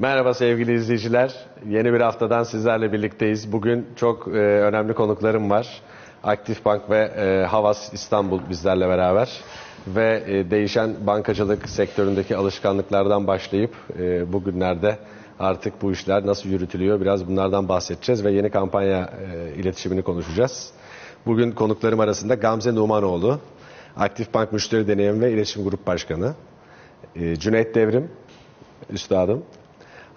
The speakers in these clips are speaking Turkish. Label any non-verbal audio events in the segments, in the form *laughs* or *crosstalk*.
Merhaba sevgili izleyiciler. Yeni bir haftadan sizlerle birlikteyiz. Bugün çok e, önemli konuklarım var. Aktif Bank ve e, Havas İstanbul bizlerle beraber. Ve e, değişen bankacılık sektöründeki alışkanlıklardan başlayıp e, bugünlerde artık bu işler nasıl yürütülüyor biraz bunlardan bahsedeceğiz ve yeni kampanya e, iletişimini konuşacağız. Bugün konuklarım arasında Gamze Numanoğlu, Aktif Bank Müşteri Deneyim ve İletişim Grup Başkanı, e, Cüneyt Devrim, Üstadım,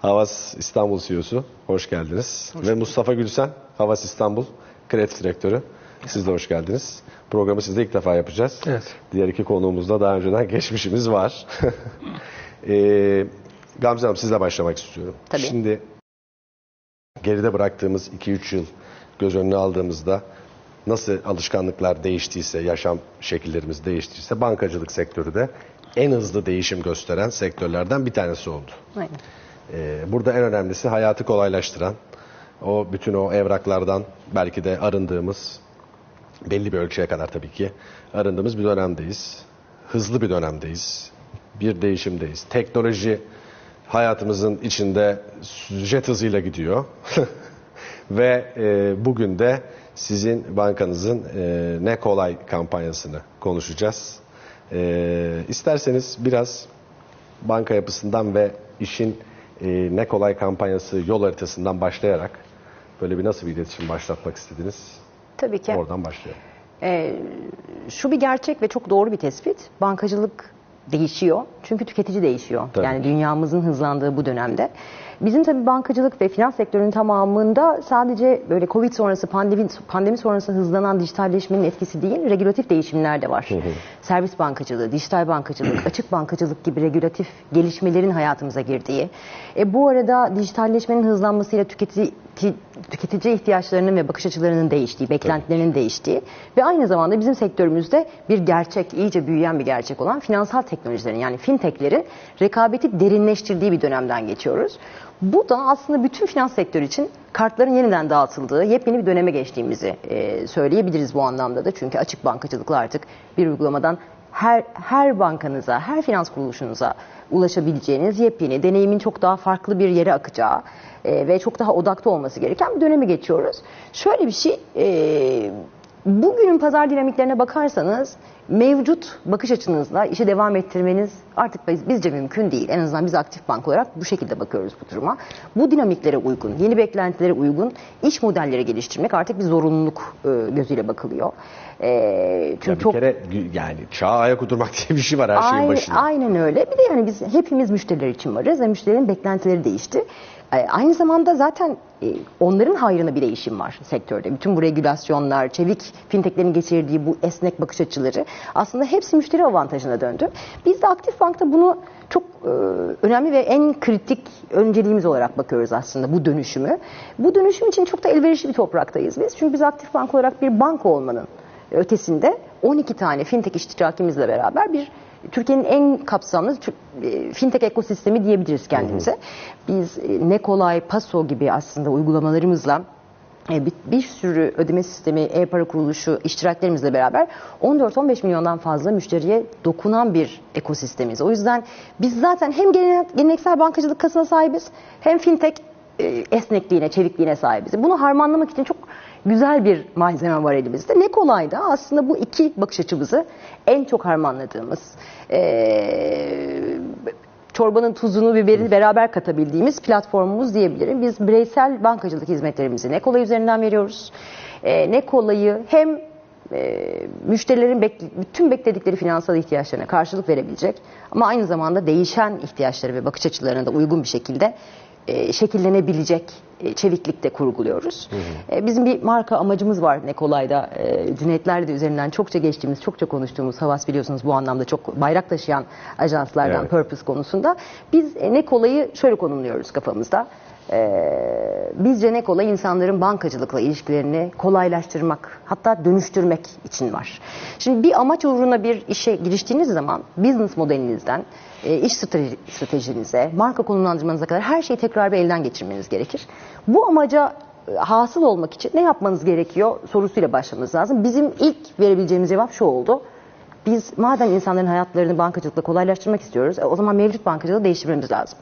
Havas İstanbul CEO'su. Hoş geldiniz. Ve Mustafa Gülsen, Havas İstanbul Kreatif Direktörü. Siz de hoş geldiniz. Programı sizde ilk defa yapacağız. Evet. Diğer iki konuğumuzda daha önceden geçmişimiz var. *laughs* ee, Gamze Hanım sizle başlamak istiyorum. Tabii. Şimdi geride bıraktığımız 2-3 yıl göz önüne aldığımızda nasıl alışkanlıklar değiştiyse, yaşam şekillerimiz değiştiyse bankacılık sektörü de en hızlı değişim gösteren sektörlerden bir tanesi oldu. Aynen. Ee, burada en önemlisi hayatı kolaylaştıran, o bütün o evraklardan belki de arındığımız, belli bir ölçüye kadar tabii ki arındığımız bir dönemdeyiz. Hızlı bir dönemdeyiz. Bir değişimdeyiz. Teknoloji hayatımızın içinde jet hızıyla gidiyor. *laughs* Ve e, bugün de sizin bankanızın e, ne kolay kampanyasını konuşacağız. E, isterseniz biraz banka yapısından ve işin e, ne kolay kampanyası yol haritasından başlayarak böyle bir nasıl bir iletişim başlatmak istediniz? Tabii ki. Oradan başlayalım. Ee, şu bir gerçek ve çok doğru bir tespit. Bankacılık değişiyor. Çünkü tüketici değişiyor. Tabii. Yani dünyamızın hızlandığı bu dönemde. Bizim tabii bankacılık ve finans sektörünün tamamında sadece böyle Covid sonrası, pandemi, pandemi sonrası hızlanan dijitalleşmenin etkisi değil, regülatif değişimler de var. Servis bankacılığı, dijital bankacılık, açık bankacılık gibi regülatif gelişmelerin hayatımıza girdiği. E, bu arada dijitalleşmenin hızlanmasıyla tüketici, ti- tüketici ihtiyaçlarının ve bakış açılarının değiştiği, beklentilerinin değiştiği ve aynı zamanda bizim sektörümüzde bir gerçek, iyice büyüyen bir gerçek olan finansal teknolojilerin yani fintechlerin rekabeti derinleştirdiği bir dönemden geçiyoruz. Bu da aslında bütün finans sektörü için kartların yeniden dağıtıldığı yepyeni bir döneme geçtiğimizi e, söyleyebiliriz bu anlamda da. Çünkü açık bankacılıkla artık bir uygulamadan her her bankanıza, her finans kuruluşunuza ulaşabileceğiniz yepyeni, deneyimin çok daha farklı bir yere akacağı e, ve çok daha odakta olması gereken bir döneme geçiyoruz. Şöyle bir şey, e, bugünün pazar dinamiklerine bakarsanız mevcut bakış açınızla işe devam ettirmeniz artık biz- bizce mümkün değil. En azından biz aktif bank olarak bu şekilde bakıyoruz bu duruma. Bu dinamiklere uygun, yeni beklentilere uygun iş modelleri geliştirmek artık bir zorunluluk e, gözüyle bakılıyor. E, çünkü Ya bir çok kere yani çağa ayak uydurmak *laughs* diye bir şey var her şeyin Aynen, başında. aynen öyle. Bir de yani biz hepimiz müşteriler için varız ve müşterilerin beklentileri değişti. E, Aynı zamanda zaten e, onların hayrına bir değişim var sektörde. Bütün bu regülasyonlar, çevik fintechlerin geçirdiği bu esnek bakış açıları aslında hepsi müşteri avantajına döndü. Biz de Aktif Bank'ta bunu çok e, önemli ve en kritik önceliğimiz olarak bakıyoruz aslında bu dönüşümü. Bu dönüşüm için çok da elverişli bir topraktayız biz. Çünkü biz Aktif Bank olarak bir banka olmanın ötesinde 12 tane fintech iştirakimizle beraber bir Türkiye'nin en kapsamlı e, fintech ekosistemi diyebiliriz kendimize. Biz e, ne kolay, Paso gibi aslında uygulamalarımızla e, bir, bir sürü ödeme sistemi, e-para kuruluşu iştiraklerimizle beraber 14-15 milyondan fazla müşteriye dokunan bir ekosistemiz. O yüzden biz zaten hem gelenek- geleneksel bankacılık kasına sahibiz hem fintech esnekliğine, çevikliğine sahibiz. Bunu harmanlamak için çok güzel bir malzeme var elimizde. Ne kolay da aslında bu iki bakış açımızı en çok harmanladığımız, e, çorbanın tuzunu, biberini beraber katabildiğimiz platformumuz diyebilirim. Biz bireysel bankacılık hizmetlerimizi ne kolay üzerinden veriyoruz. E, ne kolayı hem e, müşterilerin bekle- bütün bekledikleri finansal ihtiyaçlarına karşılık verebilecek ama aynı zamanda değişen ihtiyaçları ve bakış açılarına da uygun bir şekilde e, şekillenebilecek e, çeviklikte kurguluyoruz. E, bizim bir marka amacımız var ne kolayda. E, Cüneytler de üzerinden çokça geçtiğimiz, çokça konuştuğumuz Havas biliyorsunuz bu anlamda çok bayrak taşıyan ajanslardan Evet. Purpose konusunda. Biz e, ne kolayı şöyle konumluyoruz kafamızda. Ee, bizce ne kolay insanların bankacılıkla ilişkilerini kolaylaştırmak hatta dönüştürmek için var. Şimdi bir amaç uğruna bir işe giriştiğiniz zaman business modelinizden e, iş strateji, stratejinize, marka konumlandırmanıza kadar her şeyi tekrar bir elden geçirmeniz gerekir. Bu amaca e, hasıl olmak için ne yapmanız gerekiyor sorusuyla başlamanız lazım. Bizim ilk verebileceğimiz cevap şu oldu. Biz madem insanların hayatlarını bankacılıkla kolaylaştırmak istiyoruz, e, o zaman mevcut bankacılığı değiştirmemiz lazım.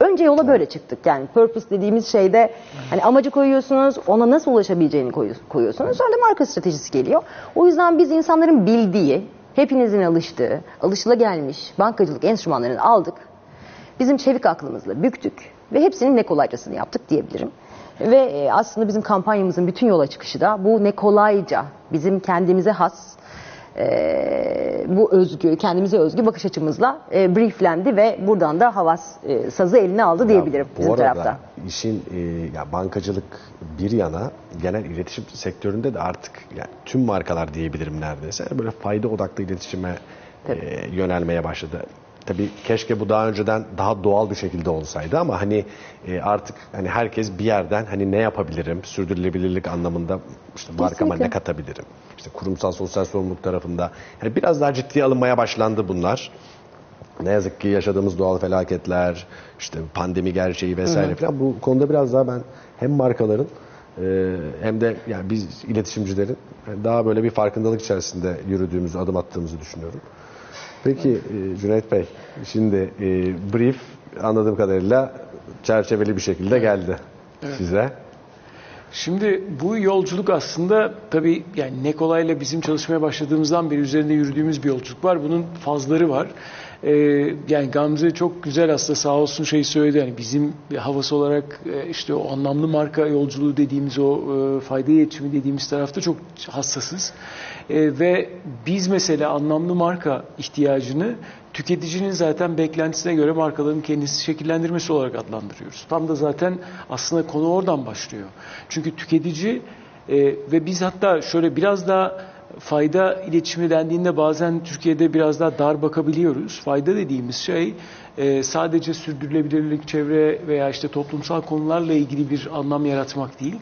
Önce yola böyle çıktık. Yani purpose dediğimiz şeyde hani amacı koyuyorsunuz, ona nasıl ulaşabileceğini koyu- koyuyorsunuz. Sonra da marka stratejisi geliyor. O yüzden biz insanların bildiği, hepinizin alıştığı, alışılagelmiş bankacılık enstrümanlarını aldık. Bizim çevik aklımızla büktük ve hepsinin ne kolaycasını yaptık diyebilirim. Ve e, aslında bizim kampanyamızın bütün yola çıkışı da bu ne kolayca bizim kendimize has e, bu özgü, kendimize özgü bakış açımızla e, brieflendi ve buradan da havas e, sazı eline aldı diyebilirim Ya, bizim bu arada tarafta. işin e, ya bankacılık bir yana genel iletişim sektöründe de artık yani tüm markalar diyebilirim neredeyse böyle fayda odaklı iletişime e, yönelmeye başladı. Tabii keşke bu daha önceden daha doğal bir şekilde olsaydı ama hani e, artık hani herkes bir yerden hani ne yapabilirim sürdürülebilirlik anlamında işte markama Kesinlikle. ne katabilirim işte kurumsal sosyal sorumluluk tarafında yani biraz daha ciddiye alınmaya başlandı bunlar. Ne yazık ki yaşadığımız doğal felaketler, işte pandemi gerçeği vesaire falan bu konuda biraz daha ben hem markaların e, hem de yani biz iletişimcilerin daha böyle bir farkındalık içerisinde yürüdüğümüzü, adım attığımızı düşünüyorum. Peki e, Cüneyt Bey, şimdi e, brief anladığım kadarıyla çerçeveli bir şekilde geldi size. Şimdi bu yolculuk aslında tabii yani Nekolay'la bizim çalışmaya başladığımızdan beri üzerinde yürüdüğümüz bir yolculuk var. Bunun fazları var. Ee, yani Gamze çok güzel aslında sağ olsun şey söyledi. Yani bizim havası olarak e, işte o anlamlı marka yolculuğu dediğimiz o e, fayda iletişimi dediğimiz tarafta çok hassasız. E, ve biz mesela anlamlı marka ihtiyacını tüketicinin zaten beklentisine göre markaların kendisi şekillendirmesi olarak adlandırıyoruz. Tam da zaten aslında konu oradan başlıyor. Çünkü tüketici e, ve biz hatta şöyle biraz daha fayda iletişimi dendiğinde bazen Türkiye'de biraz daha dar bakabiliyoruz. Fayda dediğimiz şey e, sadece sürdürülebilirlik, çevre veya işte toplumsal konularla ilgili bir anlam yaratmak değil.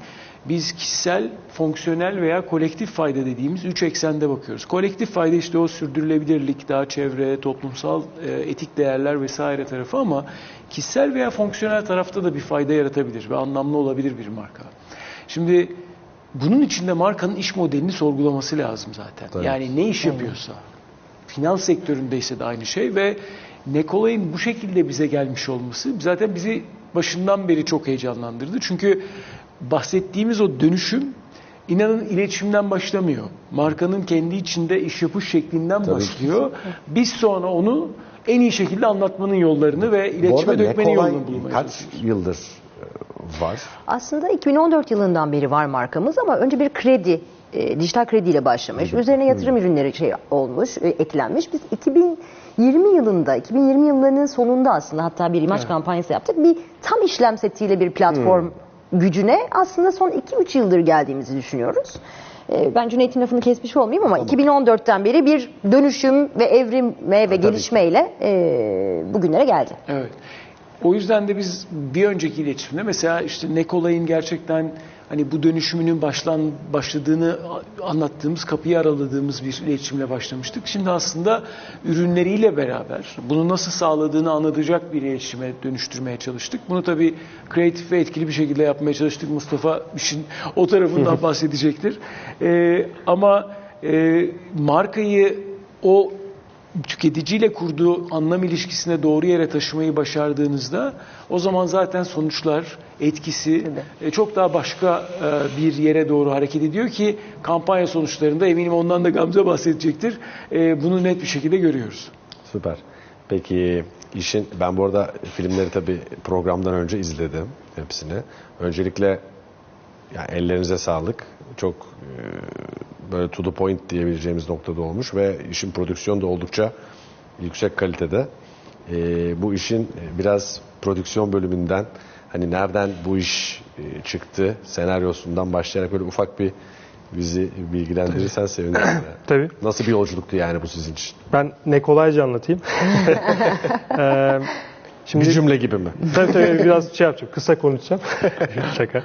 Biz kişisel, fonksiyonel veya kolektif fayda dediğimiz üç eksende bakıyoruz. Kolektif fayda işte o sürdürülebilirlik, daha çevre, toplumsal e, etik değerler vesaire tarafı ama kişisel veya fonksiyonel tarafta da bir fayda yaratabilir ve anlamlı olabilir bir marka. Şimdi bunun içinde markanın iş modelini sorgulaması lazım zaten. Tabii. Yani ne iş yapıyorsa, finans sektöründeyse de aynı şey ve Nekolay'ın bu şekilde bize gelmiş olması zaten bizi başından beri çok heyecanlandırdı. Çünkü bahsettiğimiz o dönüşüm inanın iletişimden başlamıyor. Markanın kendi içinde iş yapış şeklinden Tabii. başlıyor. Biz sonra onu en iyi şekilde anlatmanın yollarını ve iletişime dökmenin yolunu bulmaya kaç yıldır e, var? Aslında 2014 yılından beri var markamız ama önce bir kredi, e, dijital krediyle başlamış. Üzerine yatırım ürünleri şey olmuş, e, eklenmiş. Biz 2020 yılında, 2020 yıllarının sonunda aslında hatta bir imaj kampanyası yaptık. Bir tam işlem setiyle bir platform gücüne aslında son 2-3 yıldır geldiğimizi düşünüyoruz. E, Ben Cüneyt'in lafını kesmiş olmayayım ama 2014'ten beri bir dönüşüm ve evrime ve gelişmeyle e, bugünlere geldi. Evet. O yüzden de biz bir önceki iletişimde mesela işte Nekolay'ın gerçekten hani bu dönüşümünün başlan başladığını anlattığımız, kapıyı araladığımız bir iletişimle başlamıştık. Şimdi aslında ürünleriyle beraber bunu nasıl sağladığını anlatacak bir iletişime dönüştürmeye çalıştık. Bunu tabii kreatif ve etkili bir şekilde yapmaya çalıştık. Mustafa işin o tarafından *laughs* bahsedecektir. Ee, ama e, markayı o tüketiciyle kurduğu anlam ilişkisine doğru yere taşımayı başardığınızda o zaman zaten sonuçlar, etkisi e, çok daha başka e, bir yere doğru hareket ediyor ki kampanya sonuçlarında eminim ondan da Gamze bahsedecektir. E, Bunu net bir şekilde görüyoruz. Süper. Peki işin ben bu arada filmleri tabii programdan önce izledim hepsini. Öncelikle yani ellerinize sağlık. Çok e, böyle to the point diyebileceğimiz noktada olmuş ve işin prodüksiyonu da oldukça yüksek kalitede. E, bu işin e, biraz prodüksiyon bölümünden hani nereden bu iş e, çıktı senaryosundan başlayarak böyle ufak bir bizi bilgilendirirsen sevinirim. yani. *clears throat* Tabii. Nasıl bir yolculuktu yani bu sizin için? Ben ne kolayca anlatayım. *laughs* *laughs* Şimdi Bir cümle gibi mi? *laughs* tabii tabii biraz şey yapacağım. Kısa konuşacağım. *laughs* Şaka.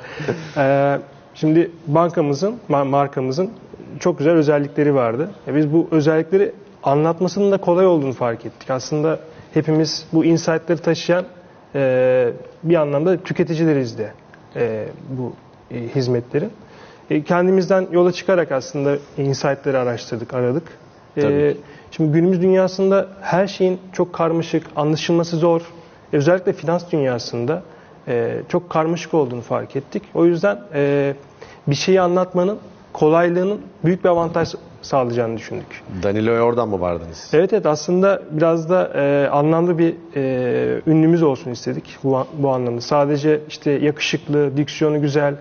Ee, şimdi bankamızın, ma- markamızın çok güzel özellikleri vardı. E biz bu özellikleri anlatmasının da kolay olduğunu fark ettik. Aslında hepimiz bu insight'ları taşıyan e, bir anlamda tüketicileriz de e, bu e, hizmetlerin. E, kendimizden yola çıkarak aslında insight'ları araştırdık, aradık. E, Tabii. şimdi günümüz dünyasında her şeyin çok karmaşık, anlaşılması zor, özellikle finans dünyasında e, çok karmaşık olduğunu fark ettik. O yüzden e, bir şeyi anlatmanın kolaylığının büyük bir avantaj sağlayacağını düşündük. Danilo'ya oradan mı vardınız? Evet evet aslında biraz da e, anlamlı bir e, ünlümüz olsun istedik bu, bu anlamda. Sadece işte yakışıklı, diksiyonu güzel,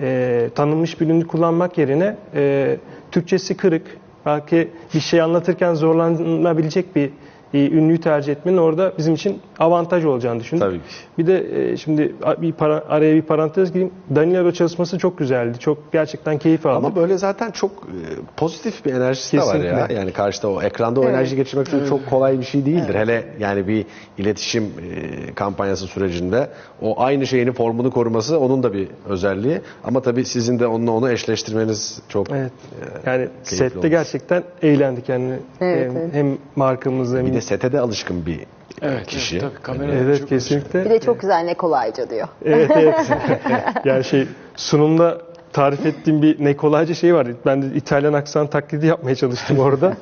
e, tanınmış bir ünlü kullanmak yerine e, Türkçesi kırık, belki bir şey anlatırken zorlanabilecek bir e, ünlüyü tercih etmenin orada bizim için avantaj olacağını düşündük. Tabii ki. Bir de e, şimdi bir para, araya bir parantez gireyim. Danilo çalışması çok güzeldi. Çok gerçekten keyif aldım. Ama böyle zaten çok e, pozitif bir enerjisi de var ya. Kesinlikle. Yani karşıda o ekranda o Evet. enerji geçirmek çok, çok kolay bir şey değildir. Hele yani bir iletişim e, kampanyası sürecinde o aynı şeyini formunu koruması onun da bir özelliği. Ama tabii sizin de onunla onu eşleştirmeniz çok Evet. Yani sette olmuş. gerçekten eğlendik yani Evet, hem, evet. hem markamızla hem bir de sete de alışkın bir Evet, kişi. evet, tabii kamera evet çok kesinlikle. Bir de çok güzel ne kolayca diyor. *laughs* Evet evet. yani şey sunumda tarif ettiğim bir ne kolayca şey var. Ben de İtalyan aksan taklidi yapmaya çalıştım orada.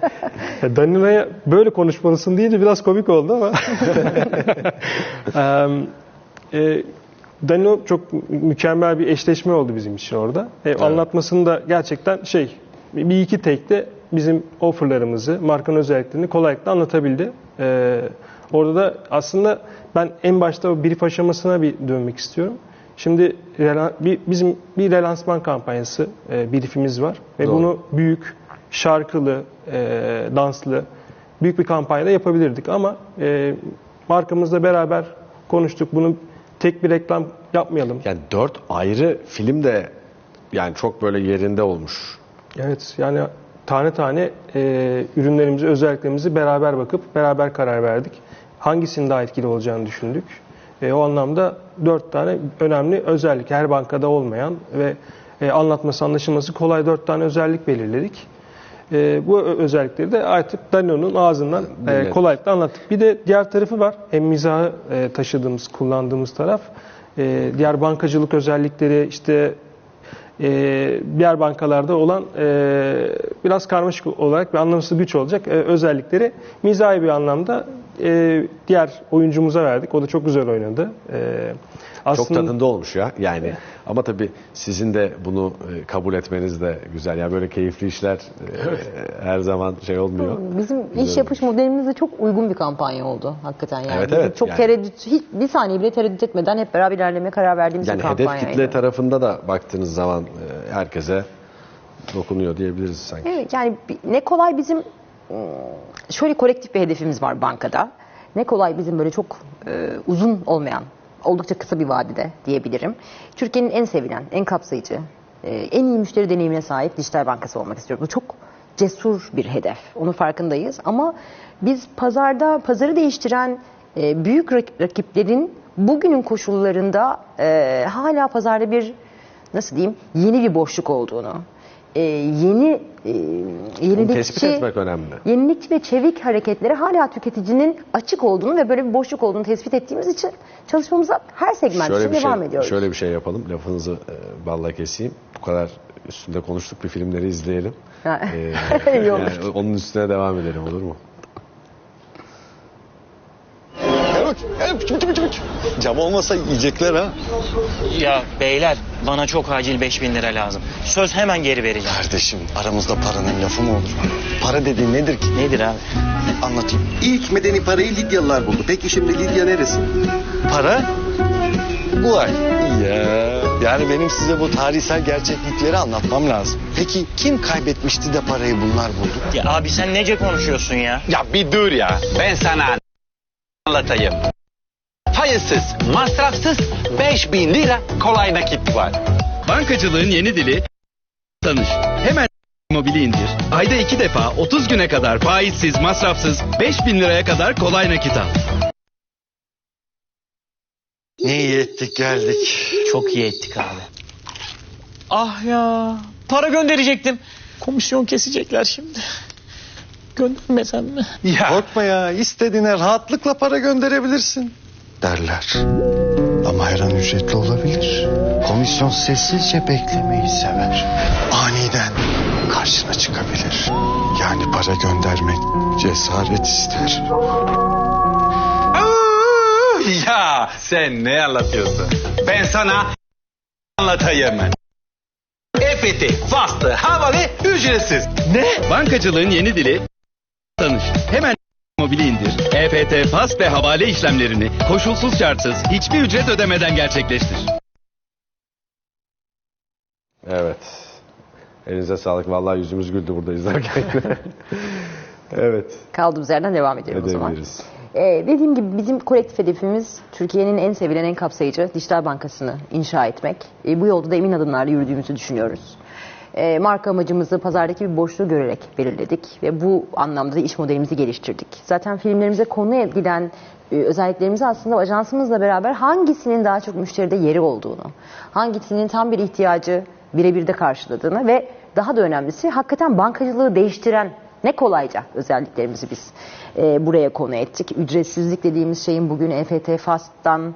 *laughs* Danilo'ya böyle konuşmalısın deyince biraz komik oldu ama. *laughs* Em, e, Danilo çok mükemmel bir eşleşme oldu bizim için orada. E, Anlatmasında gerçekten şey bir iki tekte bizim offerlarımızı, markanın özelliklerini kolaylıkla anlatabildi. E, orada da aslında ben en başta o brief aşamasına bir dönmek istiyorum. Şimdi bir, bizim bir relansman kampanyası e, briefimiz var ve Doğru. bunu büyük, şarkılı, e, danslı büyük bir kampanyada yapabilirdik ama e, markamızla beraber konuştuk. Bunu tek bir reklam yapmayalım. Yani dört ayrı film de yani çok böyle yerinde olmuş. Evet yani tane tane e, ürünlerimizi, özelliklerimizi beraber bakıp beraber karar verdik. Hangisinin daha etkili olacağını düşündük. E, o anlamda dört tane önemli özellik, her bankada olmayan ve e, anlatması, anlaşılması kolay dört tane özellik belirledik. E, bu özellikleri de artık Danilo'nun ağzından e, kolaylıkla anlattık. Bir de diğer tarafı var. Hem mizahı e, taşıdığımız, kullandığımız taraf. E, diğer bankacılık özellikleri, işte e, diğer bankalarda olan e, biraz karmaşık olarak ve anlamsız güç olacak e, özellikleri mizahi bir anlamda e, diğer oyuncumuza verdik. O da çok güzel oynadı. E, Çok aslında tadında olmuş ya yani. Ama tabii sizin de bunu e, kabul etmeniz de güzel. Yani böyle keyifli işler e, her zaman şey olmuyor. Bizim Güzel iş yapış modelimize çok uygun bir kampanya oldu hakikaten yani. Evet, Bizim evet, Çok yani. tereddüt, hiç bir saniye bile tereddüt etmeden hep beraber ilerlemeye karar verdiğimiz Yani bir hedef kampanyaydı. kitle tarafında da baktığınız zaman e, herkese dokunuyor diyebiliriz sanki. Evet yani bi- ne kolay bizim şöyle kolektif bir hedefimiz var bankada. Ne kolay bizim böyle çok e, uzun olmayan, oldukça kısa bir vadede diyebilirim. Türkiye'nin en sevilen, en kapsayıcı, e, en iyi müşteri deneyimine sahip dijital bankası olmak istiyoruz. Bu çok cesur bir hedef. Onun farkındayız ama biz pazarda pazarı değiştiren e, büyük rak- rakiplerin bugünün koşullarında e, hala pazarda bir nasıl diyeyim yeni bir boşluk olduğunu, e, yeni e, yenilikçi, etmek önemli. yenilikçi ve çevik hareketlere hala tüketicinin açık olduğunu ve böyle bir boşluk olduğunu tespit ettiğimiz için çalışmamıza her segment için bir devam şey, ediyoruz. Şöyle bir şey yapalım. Lafınızı e, balla keseyim. Bu kadar üstünde konuştuk bir filmleri izleyelim. Ee, *laughs* yani onun üstüne devam edelim olur mu? Çabuk çabuk çabuk. Cam olmasa yiyecekler ha. Ya beyler bana çok acil 5000 lira lazım. Söz hemen geri vereceğim. Kardeşim aramızda paranın lafı mı olur? Para dediğin nedir ki? Nedir abi? Anlatayım. İlk medeni parayı Lidyalılar buldu. Peki şimdi Lidya neresi? Para bu ay. Ya yani benim size bu tarihsel gerçeklikleri anlatmam lazım. Peki kim kaybetmişti de parayı bunlar buldu? Ya abi sen nece konuşuyorsun ya? Ya bir dur ya. Ben sana anlatayım. Faizsiz, masrafsız 5000 lira kolay nakit var. Bankacılığın yeni dili tanış. Hemen mobili indir. Ayda iki defa 30 güne kadar faizsiz, masrafsız 5000 liraya kadar kolay nakit al. Ne iyi ettik geldik. Çok iyi ettik abi. Ah ya para gönderecektim. Komisyon kesecekler şimdi. Göndermesem mi? Ya Korkma ya istediğine rahatlıkla para gönderebilirsin derler. Ama her an ücretli olabilir. Komisyon sessizce beklemeyi sever. Aniden karşına çıkabilir. Yani para göndermek cesaret ister. Ya sen ne anlatıyorsun? Ben sana anlatayım. EFT, fastı, havalı, ücretsiz. Ne? Bankacılığın yeni dili tanış. Hemen mobili indir. EFT, fast ve havale işlemlerini koşulsuz şartsız hiçbir ücret ödemeden gerçekleştir. Evet. Elinize sağlık. Vallahi yüzümüz güldü burada izlerken. *laughs* evet. Kaldığımız yerden devam ediyorum o zaman. Edebiliriz. Ee, dediğim gibi bizim kolektif hedefimiz Türkiye'nin en sevilen, en kapsayıcı dijital bankasını inşa etmek. Ee, bu yolda da emin adımlarla yürüdüğümüzü düşünüyoruz. Ee, marka amacımızı pazardaki bir boşluğu görerek belirledik ve bu anlamda da iş modelimizi geliştirdik. Zaten filmlerimize konu giden e, özelliklerimizi aslında ajansımızla beraber hangisinin daha çok müşteride yeri olduğunu, hangisinin tam bir ihtiyacı birebir de karşıladığını ve daha da önemlisi hakikaten bankacılığı değiştiren ne kolayca özelliklerimizi biz e, buraya konu ettik. Ücretsizlik dediğimiz şeyin bugün EFT Fast'tan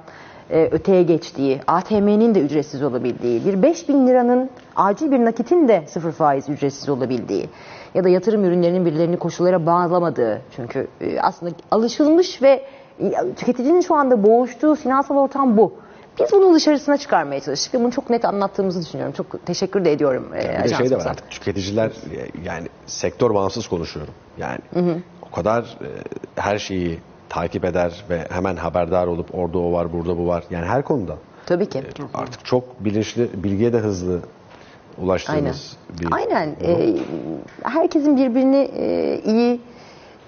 e, öteye geçtiği, ATM'nin de ücretsiz olabildiği, bir 5000 liranın acil bir nakitin de sıfır faiz ücretsiz olabildiği ya da yatırım ürünlerinin birilerini koşullara bağlamadığı çünkü e, aslında alışılmış ve e, tüketicinin şu anda boğuştuğu finansal ortam bu. Biz bunu dışarısına çıkarmaya çalıştık ve bunu çok net anlattığımızı düşünüyorum. Çok teşekkür de ediyorum e, Bir de şey de var artık tüketiciler yani sektör bağımsız konuşuyorum. Yani o kadar e, her şeyi takip eder ve hemen haberdar olup orada o var burada bu var. Yani her konuda Tabii ki. artık çok bilinçli bilgiye de hızlı ulaştığımız bir Aynen. Ee, herkesin birbirini e, iyi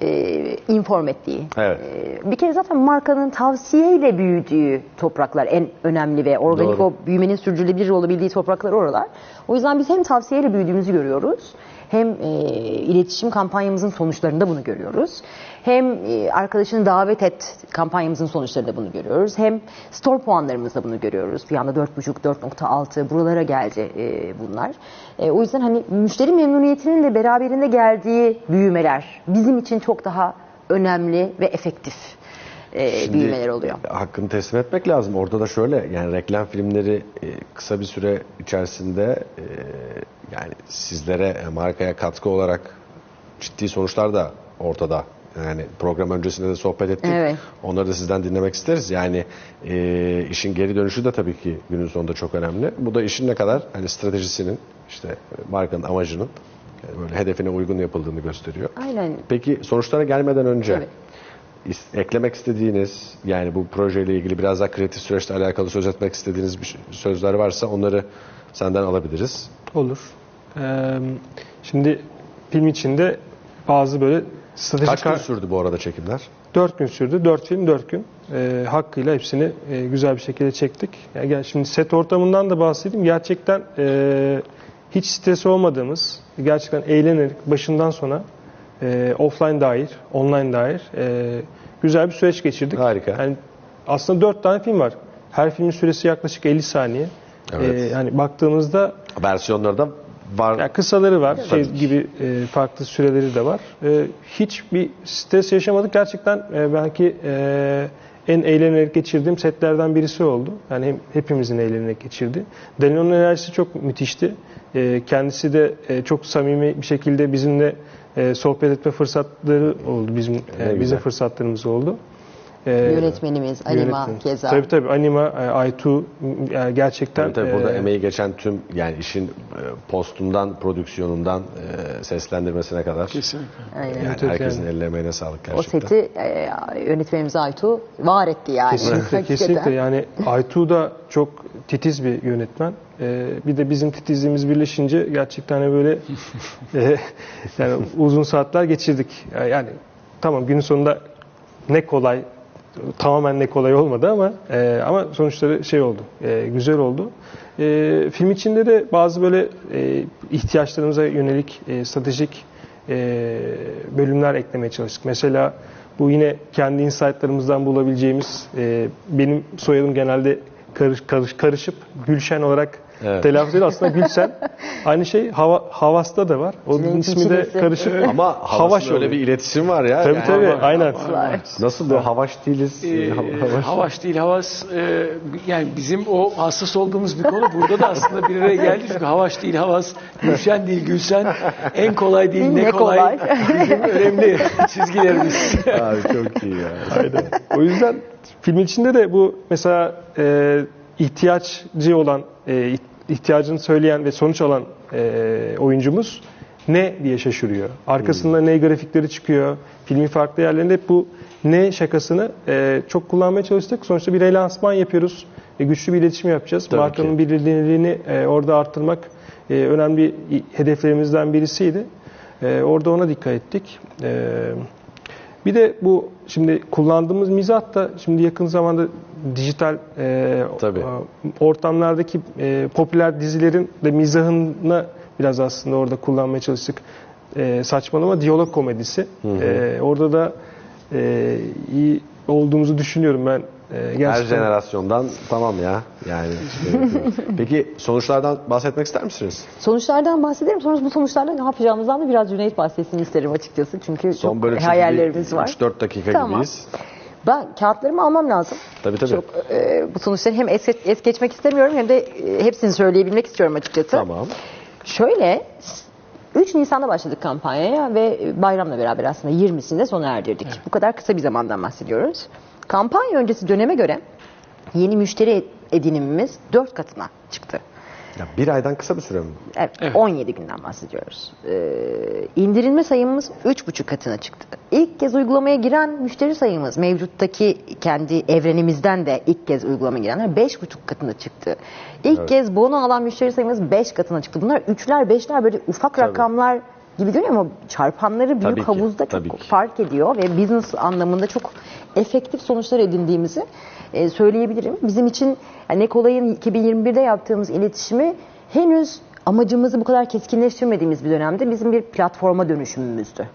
e, inform ettiği. Evet. Bir kere zaten markanın tavsiyeyle büyüdüğü topraklar en önemli ve organik Doğru. o büyümenin sürdürülebilir olabildiği topraklar oralar. O yüzden biz hem tavsiyeyle büyüdüğümüzü görüyoruz. Hem e, iletişim kampanyamızın sonuçlarında bunu görüyoruz. Hem e, arkadaşını davet et kampanyamızın sonuçlarında bunu görüyoruz. Hem store puanlarımızda bunu görüyoruz. Bir anda 4.5, 4.6 buralara geldi e, bunlar. E, o yüzden hani müşteri memnuniyetinin de beraberinde geldiği büyümeler bizim için çok daha önemli ve efektif e, Şimdi büyümeler oluyor. Hakkını teslim etmek lazım. Orada da şöyle yani reklam filmleri e, kısa bir süre içerisinde e, yani sizlere e, markaya katkı olarak ciddi sonuçlar da ortada. Yani program öncesinde de sohbet ettik. Evet. Onları da sizden dinlemek isteriz. Yani e, işin geri dönüşü de tabii ki günün sonunda çok önemli. Bu da işin ne kadar hani stratejisinin işte markanın amacının e, böyle hedefine uygun yapıldığını gösteriyor. Aynen. Peki sonuçlara gelmeden önce Tabii. Eklemek istediğiniz yani bu projeyle ilgili biraz daha kreatif süreçle alakalı söz etmek istediğiniz bir sözler varsa onları senden alabiliriz. Olur. Ee, şimdi film içinde bazı böyle stratejik Kaç gün sürdü bu arada çekimler? 4 gün sürdü. 4 film 4 gün. Ee, hakkıyla hepsini e, güzel bir şekilde çektik. Yani şimdi set ortamından da bahsedeyim. Gerçekten e, hiç stres olmadığımız, gerçekten eğlenerek başından sona e, offline dair, online dair e, güzel bir süreç geçirdik. Harika. Yani aslında 4 tane film var. Her filmin süresi yaklaşık 50 saniye. Evet. E, hani baktığımızda Versiyonları da var. yani kısaları var, şey Tabii ki. gibi e, farklı süreleri de var. E, hiçbir stres yaşamadık. Gerçekten e, belki e, en eğlenerek geçirdiğim setlerden birisi oldu. Yani hem, hepimizin eğlenerek geçirdi. Danilon'un enerjisi çok müthişti. E, kendisi de e, çok samimi bir şekilde bizimle e, sohbet etme fırsatları oldu. Bizim e, bizim fırsatlarımız oldu. E, Yönetmenimiz Anima yönetmen. keza. Tabii tabii Anima, e, Aytu e, gerçekten Tabii, tabii burada e, emeği geçen tüm yani işin e, postundan, prodüksiyonundan e, seslendirmesine kadar. Kesinlikle. Aynen. Yani Evet, herkesin yani. eline emeğine sağlık O gerçekten. seti e, yönetmenimiz Aytu var etti yani. Kesinlikle, *laughs* kesinlikle. Yani Aytu da çok titiz bir yönetmen. Ee, bir de bizim titizliğimiz birleşince gerçekten hani böyle *laughs* e, yani uzun saatler geçirdik. Yani tamam günün sonunda ne kolay tamamen ne kolay olmadı ama e, ama sonuçları şey oldu. e, güzel oldu. E, film içinde de bazı böyle e, ihtiyaçlarımıza yönelik e, stratejik e, bölümler eklemeye çalıştık. Mesela bu yine kendi insightlarımızdan bulabileceğimiz e, benim soyadım genelde karış, karış, karışıp Gülşen olarak Evet. Telaffuz değil aslında Gülsen. *laughs* Aynı şey hava, Havas'ta da var. O Cüneyt'in ismi de çilesi. karışık. Ama Havaş öyle bir iletişim var ya. Tabii Yani tabii aynen. Nasıl bu Havaş değiliz? Ee, Havaş. Havaş değil Havas e, yani bizim o hassas olduğumuz bir konu burada da aslında bir araya geldi çünkü Havaş değil Havas Gülşen değil Gülsen en kolay değil ne, Ne kolay, kolay. bizim önemli çizgilerimiz. *laughs* Abi çok iyi ya. Aynen. O yüzden film içinde de bu mesela e, ihtiyaçcı olan, e, ihtiyacını söyleyen ve sonuç alan e, oyuncumuz ne diye şaşırıyor. Arkasında ne grafikleri çıkıyor. Filmin farklı yerlerinde hep bu ne şakasını e, çok kullanmaya çalıştık. Sonuçta bir relansman yapıyoruz. E, güçlü bir iletişim yapacağız. Tabii Markanın ki. bilinirliğini e, orada arttırmak e, önemli hedeflerimizden birisiydi. E, orada ona dikkat ettik. E, bir de bu şimdi kullandığımız mizah da şimdi yakın zamanda dijital e, Tabii. ortamlardaki e, popüler dizilerin de mizahına biraz aslında orada kullanmaya çalıştık. E, saçmalama diyalog komedisi. E, orada da e, iyi olduğumuzu düşünüyorum ben. E, Her gerçekten. jenerasyondan tamam ya. Yani. *laughs* Peki sonuçlardan bahsetmek ister misiniz? Sonuçlardan bahsedelim. Sonra bu sonuçlarla ne yapacağımızdan da biraz Cüneyt bahsetsin isterim açıkçası. Çünkü Son çok hayallerimiz bir var. 3-4 dakika Tamam. gibiyiz. Ben kağıtlarımı almam lazım. Tabii tabii. Çok e, bu sonuçları hem es, es geçmek istemiyorum hem de e, hepsini söyleyebilmek istiyorum açıkçası. Tamam. Şöyle 3 Nisan'da başladık kampanyaya ve bayramla beraber aslında 20'sinde sona erdirdik. Bu kadar kısa bir zamandan bahsediyoruz. Kampanya öncesi döneme göre yeni müşteri edinimimiz 4 katına çıktı. Ya bir aydan kısa bir süre mi? Evet, 17 günden bahsediyoruz. Ee, indirilme sayımız 3,5 katına çıktı. İlk kez uygulamaya giren müşteri sayımız mevcuttaki kendi evrenimizden de ilk kez uygulamaya girenler 5,5 katına çıktı. İlk kez bono alan müşteri sayımız 5 katına çıktı. Bunlar 3'ler 5'ler böyle ufak rakamlar gibi görünüyor ama çarpanları büyük Tabii ki, havuzda tabii çok ki. fark ediyor ve business anlamında çok efektif sonuçlar edindiğimizi e, söyleyebilirim. Bizim için yani Nekolay'ın 2021'de yaptığımız iletişimi henüz amacımızı bu kadar keskinleştirmediğimiz bir dönemde bizim bir platforma dönüşümümüzdü.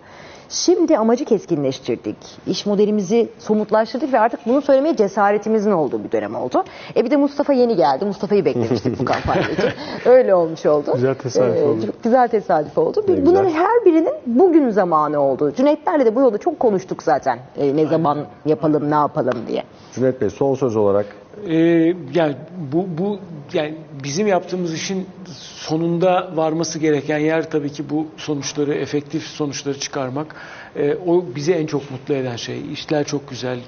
Şimdi amacı keskinleştirdik. İş modelimizi somutlaştırdık ve artık bunu söylemeye cesaretimizin olduğu bir dönem oldu. E bir de Mustafa yeni geldi. Mustafa'yı beklemiştik bu *laughs* kampanya için. Öyle olmuş oldu. Güzel tesadüf oldu. Çok güzel tesadüf oldu. Ne Bunların güzel. her birinin bugün zamanı oldu. Cüneytlerle de bu yolda çok konuştuk zaten. E, ne zaman yapalım, ne yapalım diye. Cüneyt Bey son söz olarak Ee, yani bu bu yani bizim yaptığımız işin sonunda varması gereken yer tabii ki bu sonuçları efektif sonuçları çıkarmak. Ee, o bizi en çok mutlu eden şey. İşler çok güzel,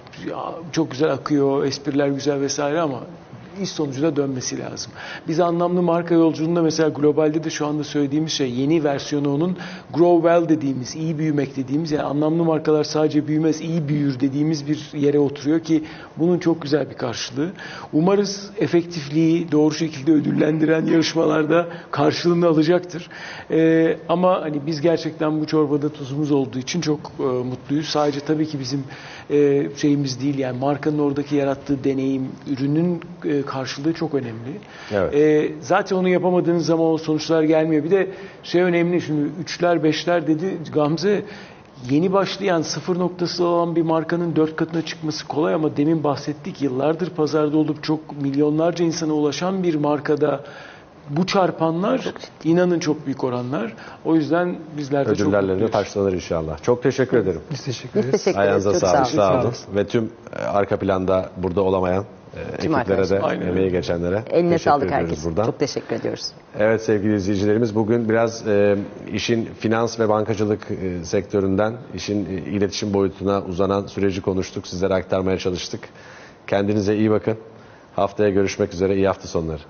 çok güzel akıyor, espriler güzel vesaire ama iş sonucu da dönmesi lazım. Biz anlamlı marka yolculuğunda mesela globalde de şu anda söylediğimiz şey yeni versiyonu onun grow well dediğimiz, iyi büyümek dediğimiz yani anlamlı markalar sadece büyümez, iyi büyür dediğimiz bir yere oturuyor ki bunun çok güzel bir karşılığı. Umarız efektifliği doğru şekilde ödüllendiren yarışmalarda karşılığını alacaktır. Ee, ama hani biz gerçekten bu çorbada tuzumuz olduğu için çok e, mutluyuz. Sadece tabii ki bizim e, şeyimiz değil yani markanın oradaki yarattığı deneyim, ürünün e, karşılığı çok önemli. Evet. E, zaten onu yapamadığınız zaman o sonuçlar gelmiyor. Bir de şey önemli şimdi üçler beşler dedi Gamze yeni başlayan sıfır noktası olan bir markanın dört katına çıkması kolay ama demin bahsettik yıllardır pazarda olup çok milyonlarca insana ulaşan bir markada bu çarpanlar inanın çok büyük oranlar. O yüzden bizler de çok ödüllerle de mutluyuz. taşlanır inşallah. Çok teşekkür ederim. Biz teşekkür ederiz. teşekkür ederiz. Ayağınıza Çok sağlık. sağ olun. Sağ olun. Ve tüm e, arka planda burada olamayan e, ekiplere de arkadaşlar. Aynen emeği geçenlere Eline teşekkür sağlık ediyoruz herkese. buradan. Çok teşekkür ediyoruz. Evet sevgili izleyicilerimiz bugün biraz e, işin finans ve bankacılık e, sektöründen işin e, iletişim boyutuna uzanan süreci konuştuk. Sizlere aktarmaya çalıştık. Kendinize iyi bakın. Haftaya görüşmek üzere. İyi hafta sonları.